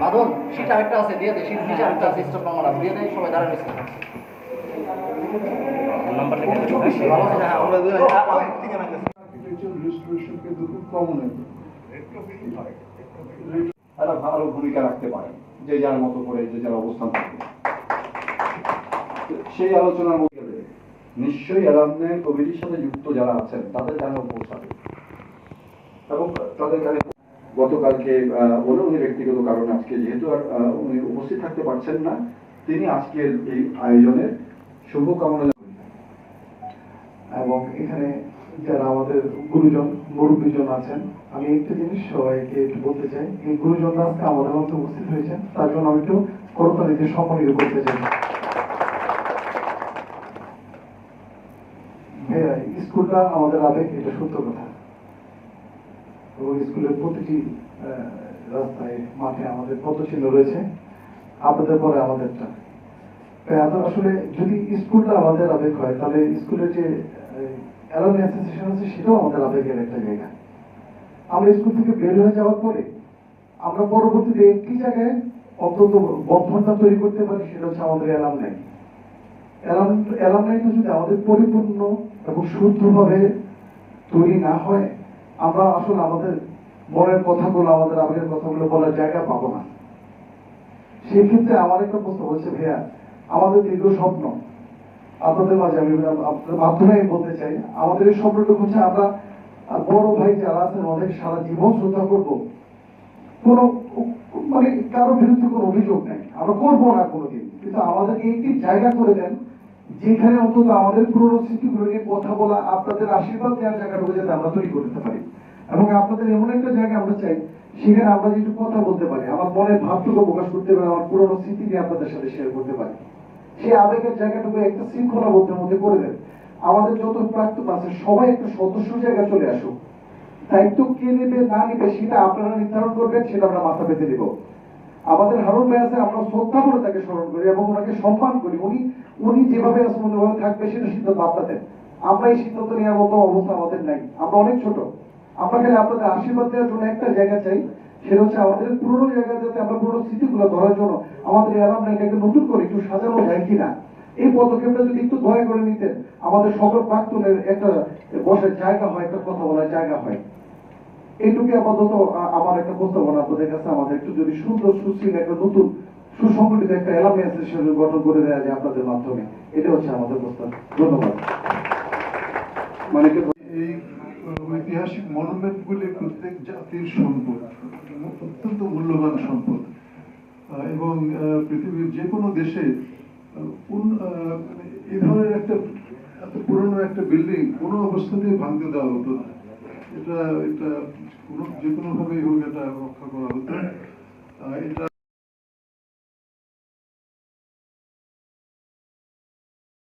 বাদন সিট আরেকটা আছে দিয়ে দে সিট নিচে আরেকটা আছে স্টপ নাম্বার দিয়ে দে সবাই ভালো হ্যাঁ? আমরা দুই একটা ভালো ভূমিকা রাখতে পারে যে যার মতো করে যে যার অবস্থান থাকে। সেই আলোচনার মধ্যে নিশ্চয়ই অ্যালামনে কমিটির সাথে যুক্ত যারা আছেন তাদের কানে পৌঁছাবে। এবং তাদের কানে গতকালকে বলে উনি ব্যক্তিগত কারণে আজকে, যেহেতু আর উনি উপস্থিত থাকতে পারছেন না, তিনি আজকের এই আয়োজনের শুভকামনা এবং এখানে যারা আমাদের গুরুজন, মুরব্বীজন আছেন, আমি একটা জিনিস সবাইকে একটু বলতে চাই, এই গুরুজনরা আজকে আমাদের মধ্যে উপস্থিত হয়েছেন, তার জন্য আমি একটু করতালিতে সম্মানিত করতে চাই। স্কুলটা আমাদের আবেগ, এটা সত্য কথা। এবং স্কুলের প্রতিটি রাস্তায়, মাঠে আমাদের পদচিহ্ন রয়েছে। আপনাদের পরে আমাদেরটা। আসলে যদি স্কুলটা আমাদের আবেগ হয়, তাহলে স্কুলের যে অ্যালামনি অ্যাসোসিয়েশন আছে সেটাও আমাদের আবেগের একটা জায়গা। আমরা স্কুল থেকে বের হয়ে যাওয়ার পরে আমরা পরবর্তীতে একটি জায়গায় অন্তত বন্ধনটা তৈরি করতে পারি, সেটা হচ্ছে আমাদের অ্যালাম নাই অ্যালামনাইটা যদি আমাদের পরিপূর্ণ এবং শুদ্ধভাবে তৈরি না হয় আমরা আসলে আমাদের মনের কথাগুলো, আমাদের আবেগের কথাগুলো বলার জায়গা পাবো না। সেই ক্ষেত্রে আমার একটা প্রশ্ন হচ্ছে, ভাইয়া, আমাদের দীর্ঘ স্বপ্ন, আপনাদের মাঝে আমি আপনাদের মাধ্যমে বলতে চাই, আমাদের এই স্বপ্নটুকু হচ্ছে আমরা বড় ভাই যারা আছেন, অনেক সারা জীবন শ্রদ্ধা করব। কোনো মানে কারোর বিরুদ্ধে কোনো অভিযোগ নেই। আমরা করব না কোনোদিন, কিন্তু আমাদেরকে একটি জায়গা করে দেন যেখানে অন্তত আমাদের পুরনো স্মৃতিগুলো নিয়ে কথা বলা, আপনাদের আশীর্বাদ দেওয়ার জায়গাটুকু যাতে আমরা তৈরি করতে পারি। এবং আপনাদের এমন একটা জায়গা আমরা চাই, সেখানে আমরা যেটু কথা বলতে পারি, আমার মনের ভাবটুকু প্রকাশ করতে পারি, আমার পুরনো স্মৃতি নিয়ে আপনাদের সাথে শেয়ার করতে পারি। সেই আবেগের জায়গাটুকু একটা শৃঙ্খলাবদ্ধের মধ্যে করে দেন। আমাদের যত প্রাক্তন আছে, সবাই একটা সদস্য জায়গা চলে আসুক। দায়িত্ব কে নেবে, না নেবে, সেটা আপনারা নির্ধারণ করবেন, সেটা আমরা মাথা পেতে দিব। আমাদের হারুন ভাই আছে, আমরা শ্রদ্ধা করে তাকে স্মরণ করি এবং ওনাকে সম্মান করি। উনি উনি যেভাবে ওইভাবে থাকবে সেটা সিদ্ধান্ত আপনাদের। আমরা এই সিদ্ধান্ত নেওয়ার মতো অবস্থা আমাদের নাই। আমরা অনেক ছোট। আমরা খালি আপনাদের আশীর্বাদ দেওয়ার জন্য একটা জায়গা চাই। সেটা হচ্ছে আমাদের পুরোনো জায়গা যাতে আমরা পুরোনো স্মৃতিগুলো ধরার জন্য আমাদের অ্যালাম এটাকে নতুন করে একটু সাজানো যায় কিনা। এই পদক্ষেপটা যদি একটু দয়া করে নিতেন, আমাদের সকল প্রাক্তনের একটা বসার জায়গা হয়, একটা কথা বলার জায়গা হয়। এইটুকু আপাতত আমার একটা প্রস্তাবনা আপনাদের কাছে। আমাদের একটু যদি সুন্দর, সুশীল, একটা নতুন, সুসংগঠিত একটা এলামি অ্যাসোসিয়েশন গঠন করে দেওয়া যায় আপনাদের মাধ্যমে। এটা হচ্ছে আমাদের প্রস্তাব। ধন্যবাদ। মানে এই ঐতিহাসিক মনুমেন্টগুলি প্রত্যেক জাতির সম্পদ, অত্যন্ত মূল্যবান সম্পদ। এবং পৃথিবীর যে কোনো দেশে মানে এই ধরনের একটা, এত পুরনো একটা বিল্ডিং কোনো অবস্থাতেই ভাঙতে দেওয়া হতো না। এটা এটা যে কোনোভাবেই হোক এটা রক্ষা করা হতো এটা